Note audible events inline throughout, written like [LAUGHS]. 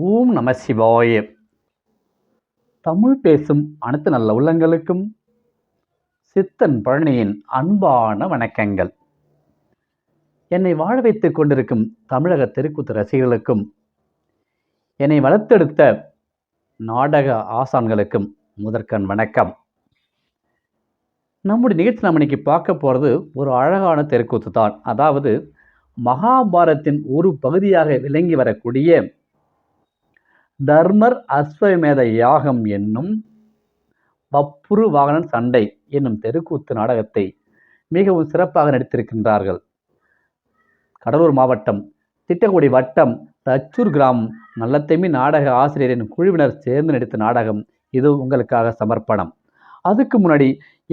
ஓம் நம சிவாய. தமிழ் பேசும் அனைத்து நல்ல உள்ளங்களுக்கும் சித்தன் பழனியின் அன்பான வணக்கங்கள். என்னை வாழ வைத்துக் கொண்டிருக்கும் தமிழக தெருக்கூத்து ரசிகர்களுக்கும் என்னை வளர்த்தெடுத்த நாடக ஆசான்களுக்கும் முதற்கண் வணக்கம். நம்முடைய நிகழ்ச்சி நம்ம இன்றைக்கி பார்க்க போகிறது ஒரு அழகான தெருக்கூத்து தான் அதாவது மகாபாரத்தின் ஒரு பகுதியாக விளங்கி வரக்கூடிய தர்மர் அஸ்வமேத யாகம் என்னும் வப்புரு வாகனன் சண்டை என்னும் தெருக்கூத்து நாடகத்தை மிகவும் சிறப்பாக நடித்திருக்கின்றார்கள். கடலூர் மாவட்டம் திட்டக்குடி வட்டம் தச்சூர் கிராமம் நல்லத்தெமி நாடக ஆசிரியரின் குழுவினர் சேர்ந்து நடித்த நாடகம் இது உங்களுக்காக சமர்ப்பணம். அதுக்கு முன்னாடி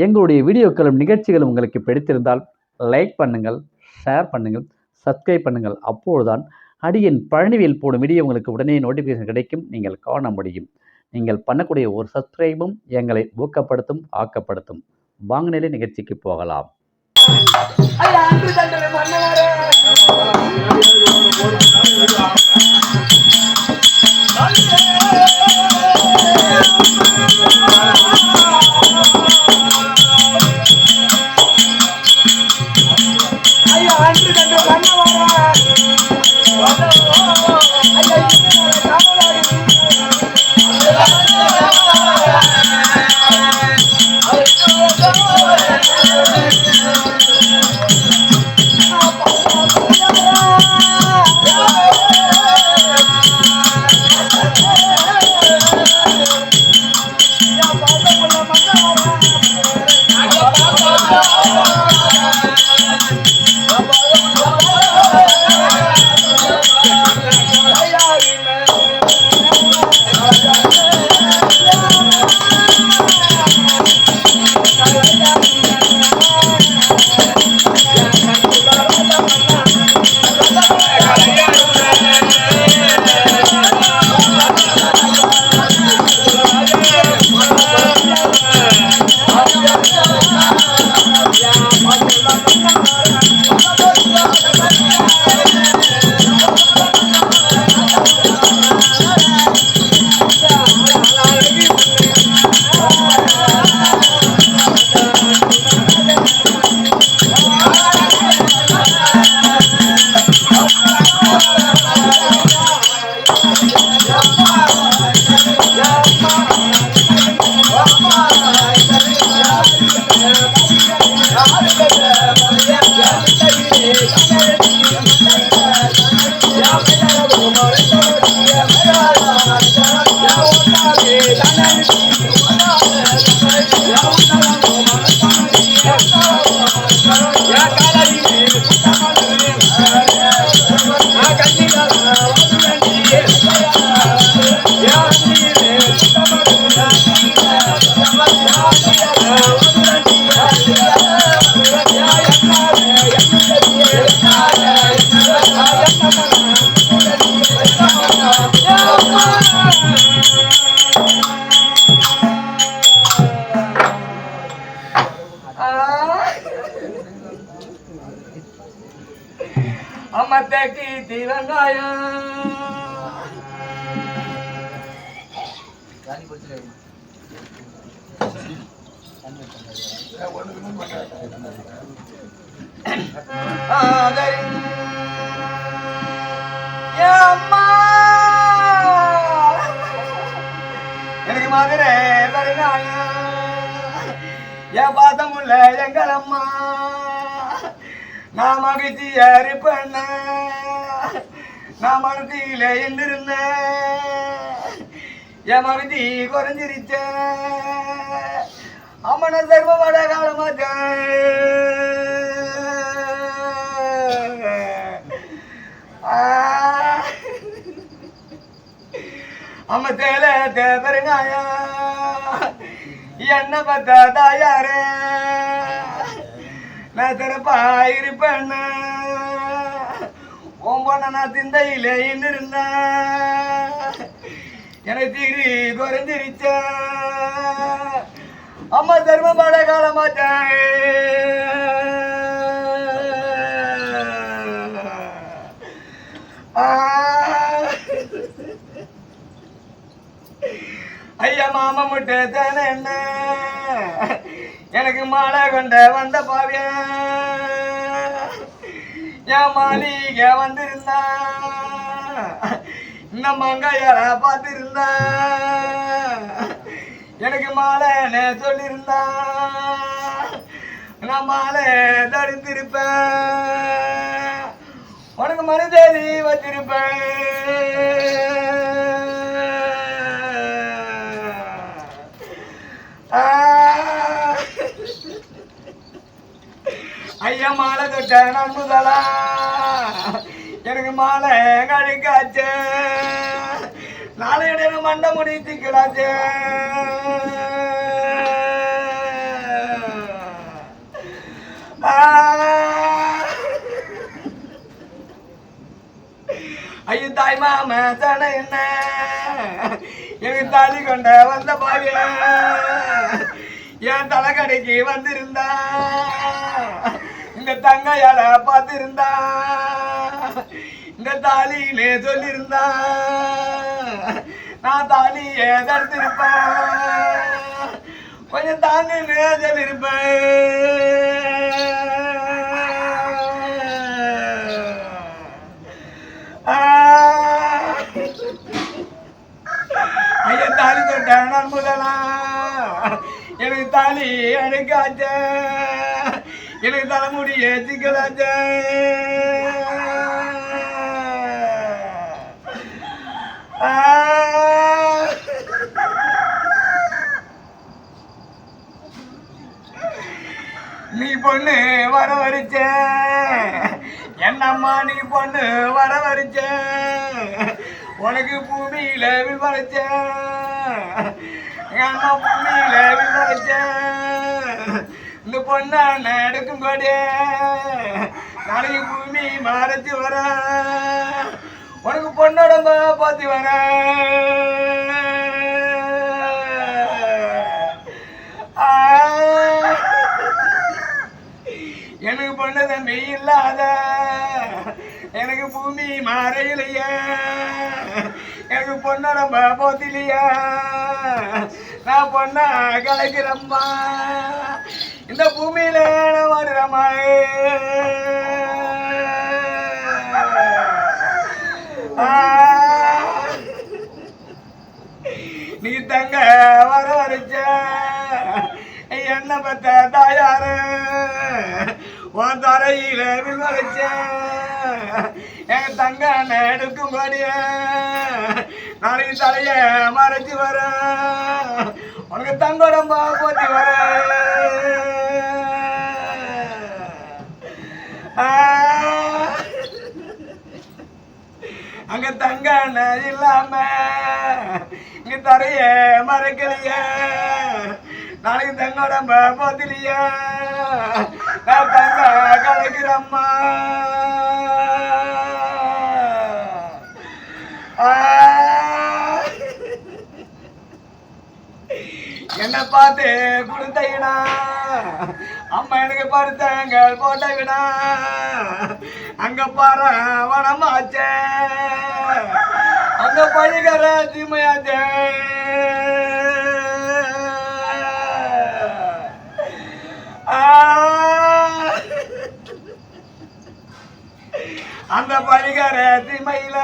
எங்களுடைய வீடியோக்களும் நிகழ்ச்சிகளும் உங்களுக்கு பிடித்திருந்தால் லைக் பண்ணுங்கள் ஷேர் பண்ணுங்கள் சப்ஸ்கிரைப் பண்ணுங்கள். அப்போதுதான் அடியின் பழனிவேல் போடும் வீடியோ உங்களுக்கு உடனே நோட்டிஃபிகேஷன் கிடைக்கும். நீங்கள் காண முடியும். நீங்கள் பண்ணக்கூடிய ஒரு சப்ஸ்கிரைபும் எங்களை ஊக்கப்படுத்தும் ஆக்கப்படுத்தும். வாங்க நிகழ்ச்சிக்கு போகலாம். மதுரை பெருங்காயம் என் பாத்தம் உள்ள எங்கள் அம்மா. நான் மகிழ்ச்சி ஏறி பண்ண நான் மனதில இருந்திருந்தேன் என் மகிழ்ச்சி குறைஞ்சிருச்ச. அம்மன சர்வமட காலமாச்சேன் அம்ம தேல தேவருங்காயா. என்ன பார்த்தா தாயாரே நான் சிறப்பா இருப்பேன் ஒம்பொன்ன நான் திந்தையிலே இருந்தேன் எனக்கு தீரி குறைஞ்சிருச்ச அம்மா தர்மபட காலமாச்சான் ஆ ஐயா மாமா முட்டை தானே என்ன? எனக்கு மாலை கொண்ட வந்த பாவிய? என் மாளிகை வந்திருந்தா? இந்த மங்கையால பார்த்திருந்தா? எனக்கு மாலைன்னு சொல்லியிருந்தா நான் மாலை தடுத்திருப்பேன். உனக்கு மறுதேதி வச்சிருப்பேன். ஐயா மாலை தொட்ட நம்புதலா? எனக்கு மாலை கழிக்காச்சு. நாளைய தினம் மண்டை முடி திக்கலாச்சு ஐயோ தாய் மாம தானே என்ன? எனக்கு தாலி கொண்ட வந்த பாவிய என் தலைக்கடைக்கு வந்திருந்தா. இந்த தங்கையால பார்த்திருந்தா? இந்த தாலின்னு சொல்லியிருந்தா நான் தாலியை தடுத்திருப்பேன். கொஞ்சம் தாங்க நேஜல் இருப்பேன் ஐயா தாலி தொட்டேன் நான் முதலா. எனக்கு தாலி அழுக்காச்ச எனக்கு தலைமுடி ஏற்றிக்கலாச்ச நீ பொண்ணு வர வரிச்ச. என்னம்மா நீ பொண்ணு வர வரிச்ச. உனக்கு பூமியில விவரிச்ச வரைச்ச. எங்க அம்மா பூமியில விவரிச்ச இந்த பொண்ணை எடுக்கும்போதே நாளைக்கு பூமி மாறத்தி வர. உனக்கு பொண்ணோட பாத்தி வர. எனக்கு பொண்ணு தம்பி இல்லாத எனக்கு பூமி மாறையிலையே எனக்கு பொண்ணோட போத்திலையா நான் பொண்ணா கலைக்கிறம்மா. இந்த பூமியில நான் நீ தங்க வர வரைச்ச என்ன பத்த தாயாரு. உன் தரையில வில் வரைச்ச என் தங்க எடுக்கும்படிய நாளைக்கு தலைய மறைச்சு வர. உனக்கு தங்கோடம்பா போத்தி வர அங்க தங்க இல்லாம இங்க தரைய மறக்கலைய. நாளைக்கு தங்கோடம்ப போத்திலிய. நான் தங்க கலைக்கிறம்மா. ஆ. என்ன பார்த்து கொடுத்தீங்கன்னா அம்மா எனக்கு படுத்தங்கள் போட்டவிடா அங்க பாரு வனமாச்சே அங்க பழிகர தீமையாச்சே அந்த பழிகர தீமையில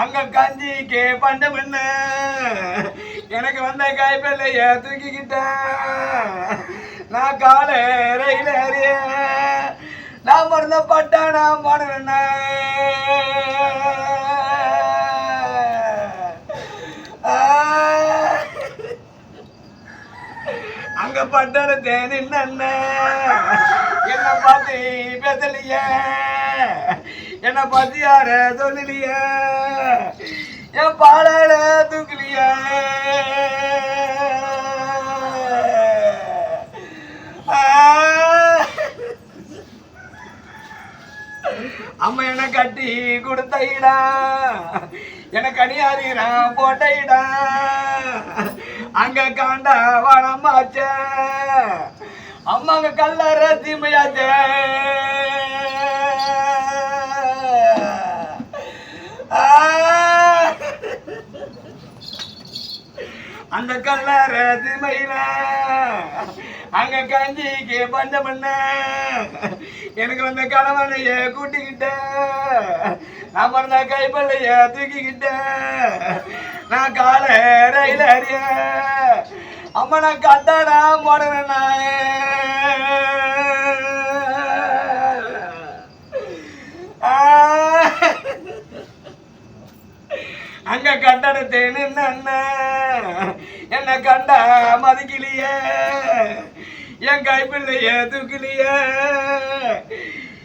அங்க கஞ்சிக்கு பண்டம் என்ன? எனக்கு வந்த கைப்பிள்ளைய தூக்கிக்கிட்டேன். நான் காலை ரயில் ஏறிய நான் மருந்த மறந்த நான் பாடுறேன் அங்க பட்டட தேனி என்ன என்ன பார்த்து பேசலைய. என்ன பார்த்து யார சொல்லலைய. என் பாலால தூக்கலைய. [LAUGHS] அம்மா என்ன கட்டி கொடுத்த இடா எனக்கு போட்டையிடா அங்க காண்டா வனமாச்ச அம்மாங்க கல்லற தீமையாச்ச. அந்த கல்லற தீமையில அங்க கஞ்சிக்கு பஞ்சம் பண்ண எனக்கு வந்த கணவனைய கூட்டிக்கிட்ட. நான் பிறந்த கைப்பள்ளைய தூக்கிக்கிட்ட. நான் கால ரயில் அறிய அம்மா நான் கத்தாடா போடுறேன் அங்க கட்டடத்தை நின்ன என்ன கண்ட மதிக்கலையே என் கைப்பிள்ளையே தூக்கலையே?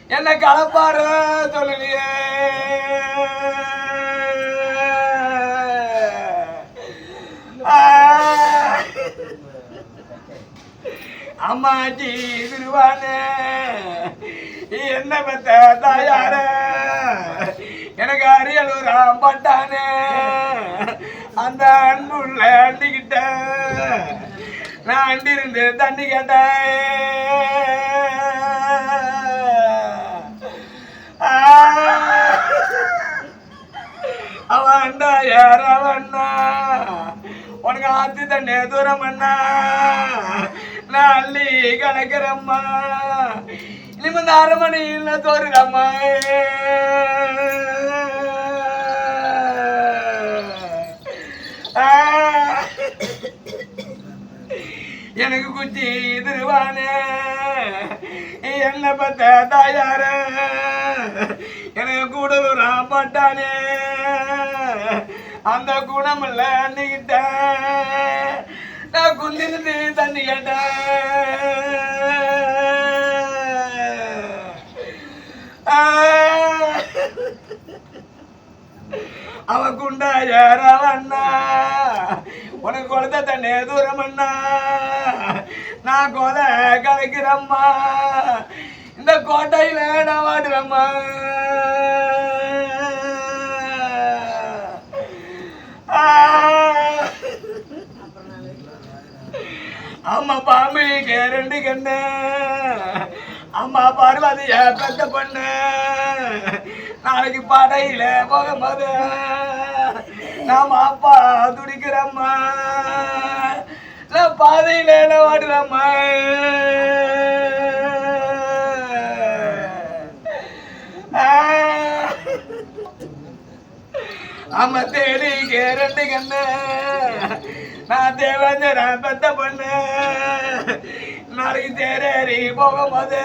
என்ன கலப்பாரு சொல்லலையே அம்மாச்சி திருவானே என்ன பத்த தாயார? எனக்கு அரியலூர் பட்டானே. அந்த அன்புள்ள அண்டிக்கிட்ட நான் அண்டிருந்து தண்ணி கேட்டேன். ஆ. அவன்டா யார் அவண்ணா உனக்கு ஆத்தி தண்ணி தூரம் அண்ணா. நான் அள்ளி கலக்கிறம்மா. இனிமே இந்த அரை மணி இல்லை தோறுதம்மா. எனக்கு குச்சி திருவானே என்ன பார்த்த தாயார. எனக்கு கூடலூரா பட்டானே அந்த குணமில்ல அன்னிக்கிட்ட நான் குந்திருந்து தண்ணி கேட்டேன். அவன் குண்டா யாரவண்ணா உனக்கு கொடுத்த தண்ணே தூரம் அண்ணா நான் கொலை கலைக்கிறம்மா. இந்த கோட்டையில நான் வாடுறம்மா. அம்மா பாம்பு கேரண்டு கண்ணு. அம்மா பார்வதிய பெத்த பண்ணு. நாளைக்கு படையில போகும்போது நாம அப்பா துடிக்கிறம்மா. நான் பாதையில வாடுறம்மா அம்மா தேடி ரெண்டு கண்ணு. நான் தேவஞ்சர பெத்த பொண்ணு. நாளைக்கு தேரேறி போகும்போது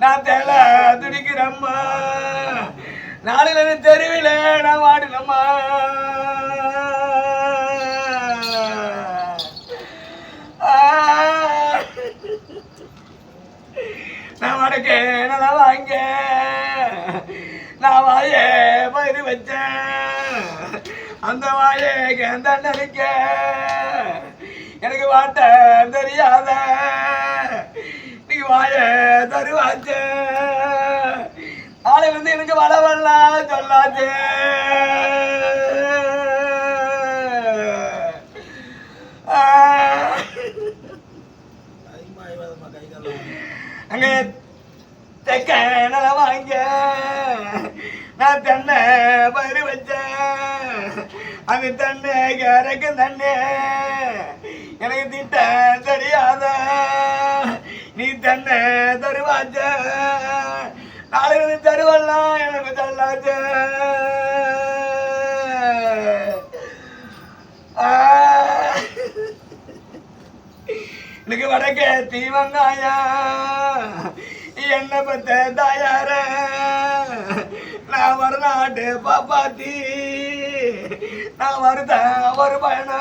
நான் தேல துடிக்கிறம்மா. நாளில் இருந்து தெருவில் நான் வாடினம்மா. நான் வடக்கே நான் வாங்க நான் வாயே பயிர் வச்சேன். அந்த வாயே நினைக்க எனக்கு வாட்ட தெரியாத. நீ வாய தருவாச்சு வந்து இருந்து எனக்கு வளவெல்லாம் சொல்லாச்சு அங்க தெக்க நல்லா வாங்க. நான் தென்னை பரு வச்சேன். அந்த தென்னை கரைக்கு தண்ணே எனக்கு திட்ட தெரியாத. சென்னை தருவாச்ச நாளைக்கு தருவெல்லாம் எனக்கு தள்ளாச்ச எனக்கு வடக்க தீவங்காயா என்ன பத்த தாயார? நான் வரநாட்டு பாப்பாத்தி. நான் வருத ஒரு பயனா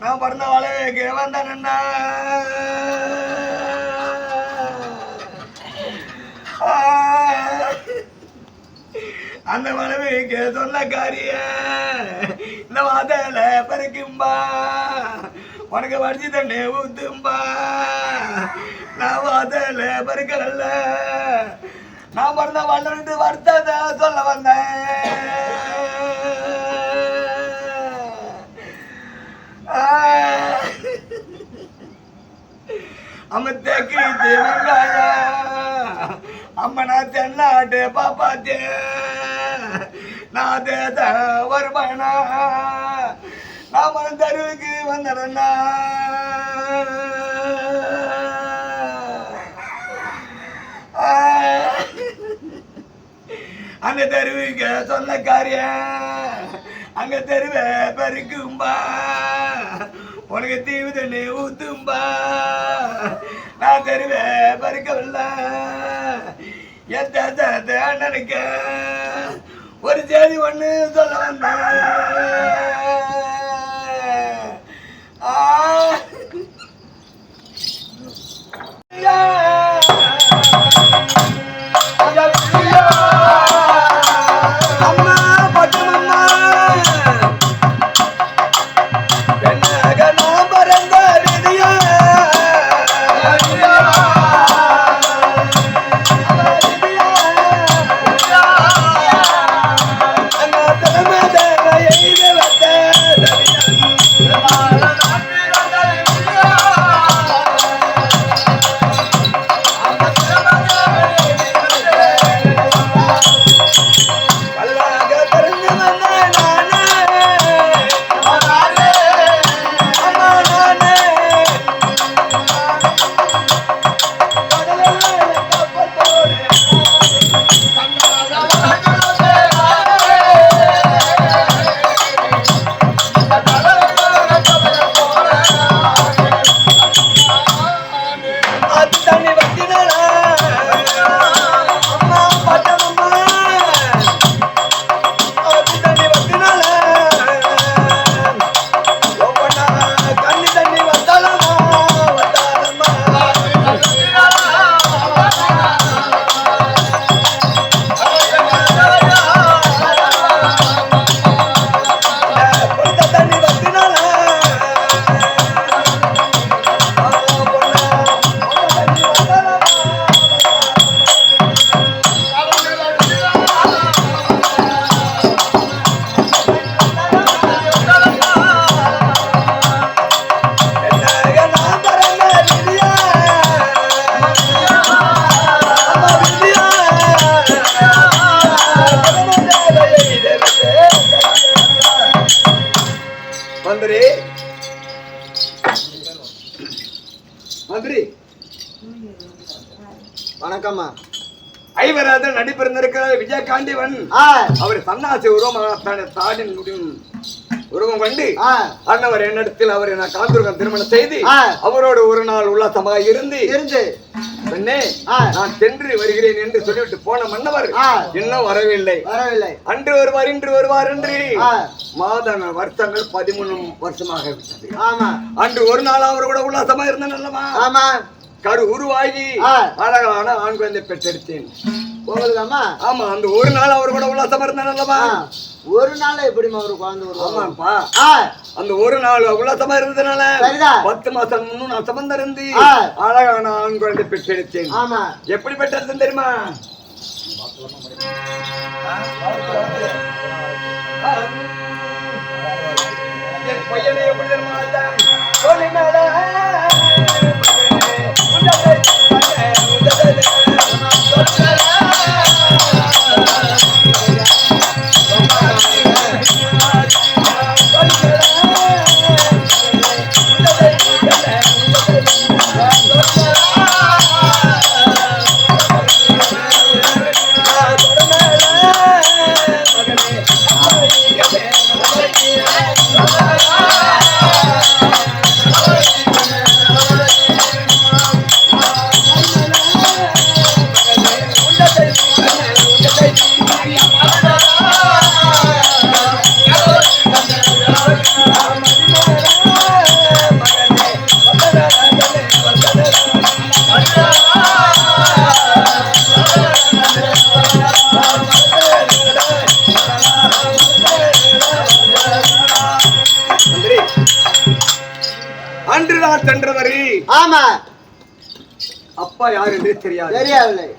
நான் பிறந்த வளவுக்கு வந்தேன்னா அந்த மனைவிக்கு காரிய இந்த வாதல பறிக்கும்பா. உனக்கு வடிச்சு தண்ணி ஊத்தும்பா. நான் வாதல பறிக்கல நான் பிறந்த வளர்ந்து வருத்தத சொல்ல வந்தேன். அம்மத்தேக்கு தேவங்காயா அம்மனா தென்னாட்டு பாப்பாத்தே நான் தேத வருமானா வந்தடனா அந்த தெருவுக்கு காரியம் அங்க தெருவ பெருக்கும்பா. உனக்கு தீவு தண்ணி ஊத்தும்பா. நான் தெருவை பறிக்கவில்லை அண்ணனுக்கு ஒரு செய்தி ஒண்ணு சொல்ல வந்தேன் ஆ. ஆ. அவர் சன்னாசி உருவமாக தாடின் முடியும். உருவம் கண்டு ஆ. அண்ணவர் என்னிடத்தில் அவரை நான் காந்தூர்கம் திருமணம் செய்து. அவரோடு ஒரு நாள் உல்லாசமாக இருந்து இருந்து. பெண்ணே. நான் சென்று வருகிறேன் என்று சொல்லிவிட்டு போன மன்னவர். இன்னும் வரவில்லை. வரவில்லை. அன்று வருவார் இன்று வருவார் என்று மாத வருஷங்கள் பதிமூணு வருஷமாக விட்டது. ஆமா. அன்று ஒரு நாள் அவர் கூட உல்லாசமா இருந்த நல்லமா ஆமா. கரு உருவாகி. அழகான ஆண் குழந்தை பெற்றெடுத்தேன். உங்களுக்கு அம்மா ஆமா அந்த ஒரு நாள் அவர் கூட உல்லாசமா இருந்த நல்லமா ஆ, ஒரு நாள் எப்படிம்மா ஒரு குழந்தை ஆமாப்பா அந்த ஒரு நாள் உல்லாசமா இருந்ததுனால. பத்து மாசம் நான் சம்பந்தம் இருந்து. அழகான ஆண் குழந்தை பெற்றெடுத்தேன். ஆமா. எப்படி பெற்றது தெரியுமா தெரியாது. தெரியவில்லை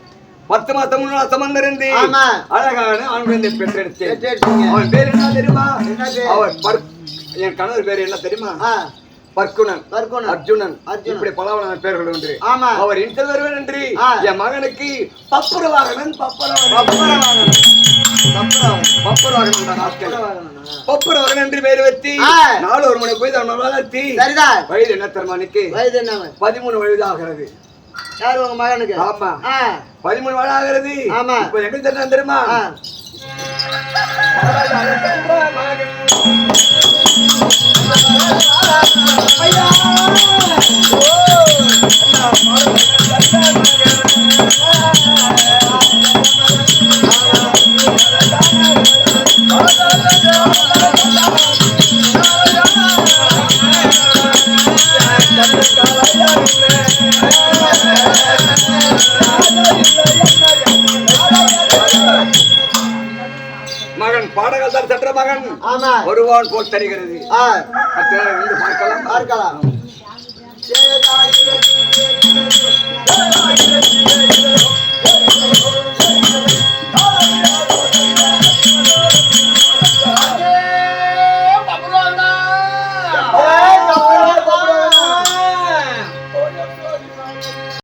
பத்து மாசம் முன்னாள் சம்பந்தம் இருந்து ஆமா. அழகான ஆண் குழந்தை பெற்றெடுத்தேன் பெற்றெடுத்தீங்க. அவன் பேர் என்ன தெரியுமா? என்ன பேர்? அவர் பர்- என் கணவர் பேர் என்ன தெரியுமா? பர்க்குணன். கற்கணும் அர்ஜுனன். இப்படி பலவன பேர்கள் ஒன்று ஆமா. அவர் இன்சல் வருவன் என்று. என் மகனுக்கு பப்புரவாகனன். பப்புரவாகனன். பப்புரவன் பப்புர பப்புரவாகன் என்ற பெயர் ஆ. நாலு ஒரு மணி போய் தான் வளர்த்தி வயது என்ன தருமானுக்கு வயது என்னவன்? பதிமூணு வயது ஆகிறது. யார் உங்க மகனுக்கு? ஆமா பதிமூணு வயது ஆகிறது. ஆமா. இப்ப எங்க தெரியும் தெரியுமா? ஆ. மகன் ஆமா வருவான் போல் தெரிகிறது. பார்க்கலாம். பார்க்கலாம்.